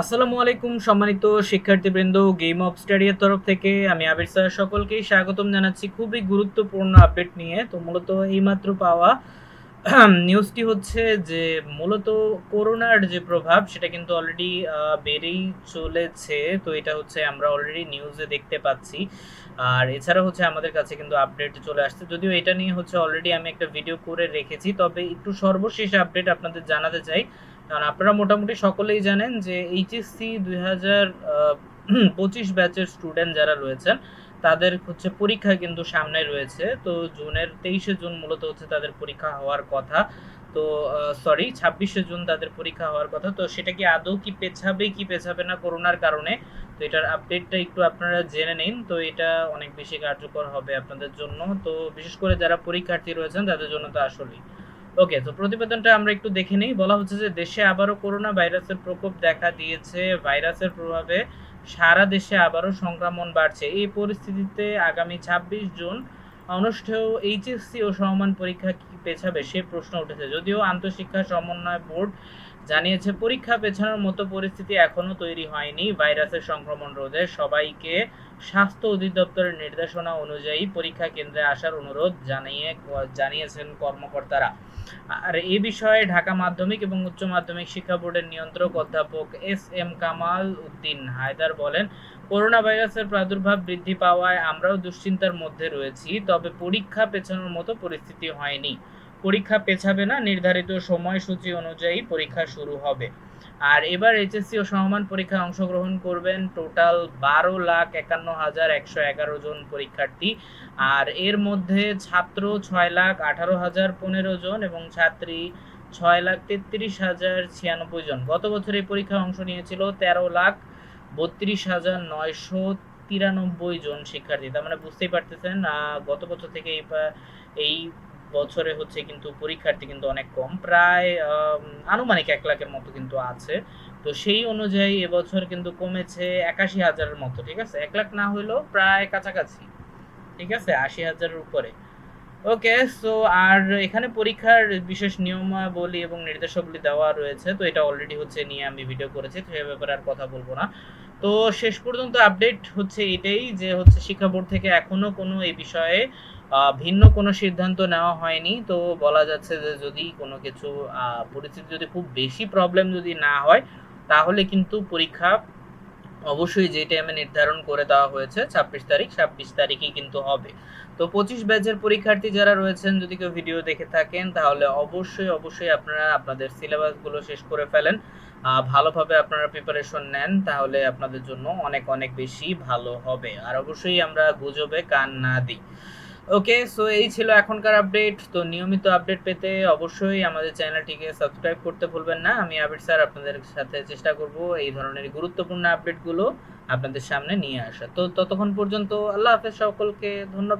আসসালামু আলাইকুম, সম্মানিত শিক্ষার্থীবৃন্দ গেম অফ স্টাডিয়ার তরফ থেকে আমি আবির স্যার সকলকেই স্বাগতম জানাচ্ছি। খুবই গুরুত্বপূর্ণ আপডেট নিয়ে। তো মূলত এইমাত্র পাওয়া নিউজটি হচ্ছে যে মূলত করোনার যে প্রভাব, সেটা কিন্তু অলরেডি বেড়েই চলেছে। তো এটা হচ্ছে আমরা অলরেডি নিউজে দেখতে পাচ্ছি। আর এছাড়া হচ্ছে আমাদের কাছে কিন্তু আপডেট চলে আসছে। যদিও এটা নিয়ে হচ্ছে অলরেডি আমি একটা ভিডিও করে রেখেছি, তবে একটু সর্বশেষ আপডেট আপনাদের জানাতে চাই। কারণ আপনারা মোটামুটি সকলেই জানেন যে এইচএসসি দুই হাজার পঁচিশ ব্যাচের স্টুডেন্ট যারা রয়েছেন, তাদের হচ্ছে পরীক্ষা কিন্তু সামনে রয়েছে। তো জুনের তেইশে জুন মূলত হচ্ছে তাদের পরীক্ষা হওয়ার কথা। তো সরি ছাব্বিশে জুন তাদের পরীক্ষা হওয়ার কথা। তো সেটা কি আদৌ কি পেছাবে কি পেছাবে না করোনার কারণে? তো এটার আপডেটটা একটু আপনারা জেনে নিন। তো এটা অনেক বেশি কার্যকর হবে আপনাদের জন্য। তো বিশেষ করে যারা পরীক্ষার্থী রয়েছেন, তাদের জন্য তো আসলেই। ওকে তো প্রতিবেদনটা আমরা একটু দেখে নিই। বলা হচ্ছে যে দেশে আবারও করোনা ভাইরাসের প্রকোপ দেখা দিয়েছে। ভাইরাসের প্রভাবে সারা দেশে আবারও সংক্রমণ বাড়ছে। এই পরিস্থিতিতে আগামী ছাব্বিশ জুন অনুষ্ঠেয় এইচএসসি ও সমমান পরীক্ষা কি পেছাবে সে প্রশ্ন উঠেছে। যদিও আন্তঃশিক্ষা সমন্বয় বোর্ড জানিয়েছে, পরীক্ষা পেছানোর মতো পরিস্থিতি এখনও তৈরি হয়নি। ভাইরাসের সংক্রমণ রোধে সবাইকে স্বাস্থ্য অধিদপ্তরের নির্দেশনা অনুযায়ী পরীক্ষা কেন্দ্রে আসার অনুরোধ জানিয়ে, জানিয়েছেন কর্মকর্তারা। আর এ বিষয়ে ঢাকা মাধ্যমিক এবং উচ্চ মাধ্যমিক শিক্ষা বোর্ডের নিয়ন্ত্রক অধ্যাপক এস এম কামাল উদ্দিন হায়দার বলেন, করোনা ভাইরাসের প্রাদুর্ভাব বৃদ্ধি পাওয়ায় আমরাও দুশ্চিন্তার মধ্যে রয়েছি, তবে পরীক্ষা পেছানোর মতো পরিস্থিতি হয়নি। পরীক্ষা পেছাবে না, নির্ধারিত সময়সূচি অনুযায়ী পরীক্ষা শুরু হবে। আর এবার এইচএসসি ও সমমান পরীক্ষায় অংশগ্রহণ করবেন টোটাল বারো লাখ একান্ন হাজার একশো এগারো জন পরীক্ষার্থী। আর এর মধ্যে ছাত্র ছয় লাখ আঠারো হাজার পনেরো জন এবং ছাত্রী ছয় লাখ তেত্রিশ হাজার ছিয়ানব্বই জন। গত বছর এই পরীক্ষায় অংশ নিয়েছিল তেরো লাখ বত্রিশ হাজার নয়শো তিরানব্বই জন শিক্ষার্থী। তার মানে বুঝতেই পারতেছেন গত বছর থেকে এই এই বছরে হচ্ছে কিন্তু পরীক্ষার্থী কিন্তু অনেক কম। প্রায় আনুমানিক এক লাখের মতো কিন্তু আছে। তো সেই অনুযায়ী এবছর কিন্তু কমেছে একাশি হাজারের মতো, ঠিক আছে? এক লাখ না হইলেও প্রায় কাছাকাছি, ঠিক আছে? আশি হাজারের উপরে। ওকে সো আর এখানে পরীক্ষার বিশেষ নিয়মাবলী এবং নির্দেশাবলী দেওয়া রয়েছে, তো এটা অলরেডি হচ্ছে নিয়ে আমি ভিডিও করেছি, তো এই ব্যাপারে আর কথা বলব না। তো শেষ পর্যন্ত আপডেট হচ্ছে এটাই যে হচ্ছে শিক্ষা বোর্ড থেকে এখনও কোনো এই বিষয়ে ভিন্ন কোনো সিদ্ধান্ত নেওয়া হয়নি। তো বলা যাচ্ছে যে যদি কোনো কিছু পরিস্থিতি যদি খুব বেশি প্রবলেম যদি না হয়, তাহলে কিন্তু পরীক্ষা অবশ্যই যে টাইমে নির্ধারণ করে দেওয়া হয়েছে, ছাব্বিশ তারিখ, ছাব্বিশ তারিখই কিন্তু হবে। তো পঁচিশ ব্যাচের পরীক্ষার্থী যারা রয়েছেন, যদি কেউ ভিডিও দেখে থাকেন, তাহলে অবশ্যই অবশ্যই আপনারা আপনাদের সিলেবাসগুলো শেষ করে ফেলেন। ভালোভাবে আপনারা প্রিপারেশন নেন, তাহলে আপনাদের জন্য অনেক অনেক বেশি ভালো হবে। আর অবশ্যই আমরা গুজবে কান না দিই। ওকে, সো এই ছিল এখনকার আপডেট। তো নিয়মিত আপডেট পেতে অবশ্যই আমাদের চ্যানেলটিকে সাবস্ক্রাইব করতে ভুলবেন না। আমি আবির স্যার আপনাদের সাথে চেষ্টা করব এই ধরনের গুরুত্বপূর্ণ আপডেটগুলো আপনাদের সামনে নিয়ে আসা। তো ততক্ষণ পর্যন্ত আল্লাহ হাফেজ সকলকে ধন্যবাদ।